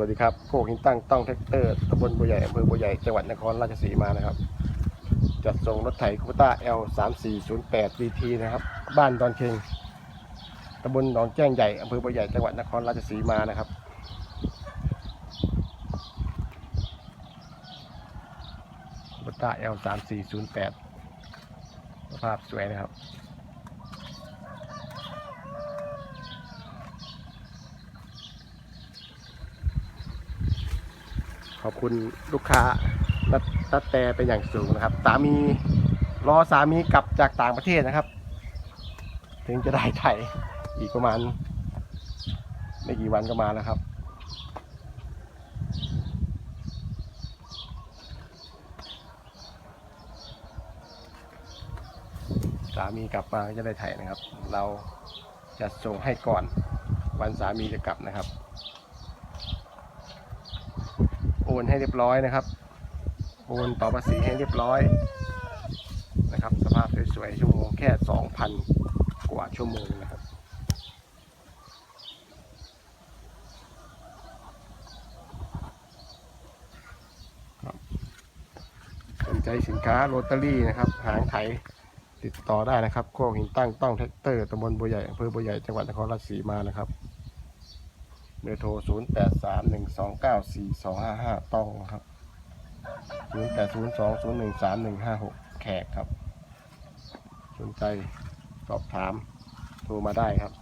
วัสดีครับโคกหินตั้งต้องแท็กเตอร์ตำบลบัวใหญ่อำเภอบัวใหญ่จังหวัดนครราชสีมานะครับ จัดส่งรถไถคูปต้า L 3 4 0 8 BT นะครับ บ้านดอนเคงตำบลหนองแจ้งใหญ่อำเภอบัวใหญ่จังหวัดนครราชสีมานะครับคูปต้า L 3 4 0 8สภาพสวยนะครับ ขอบคุณลูกค้านัดแต่เป็นอย่างสูงนะครับ สามีรอสามีกลับจากต่างประเทศนะครับ ถึงจะได้ไทยอีกประมาณ ไม่กี่วันก็มาแล้วครับสามีกลับมาจะได้ไทยนะครับ เราจะส่งให้ก่อนวันสามีจะกลับนะครับ นให้เรียบร้อยนะครับโอนต่อภาษีให้เรียบร้อยนะครับ สภาพสวยๆชั่วโมงแค่ 2,000 กว่าชั่วโมงนะครับครับสนใจสินค้าโรตารี่นะครับหางไถติดต่อได้นะครับ โคกหินตั้งต้องแท็กเตอร์ตำบลบัวใหญ่อำเภอบัวใหญ่จังหวัดนครราชสีมานะครับ เบอร์โทร 0 8 3 1 2 9 4 2 5 5 ต้องครับ 0 8 0 2 0 1 3 1 5 6 แขกครับ สนใจสอบถาม โทรมาได้ครับ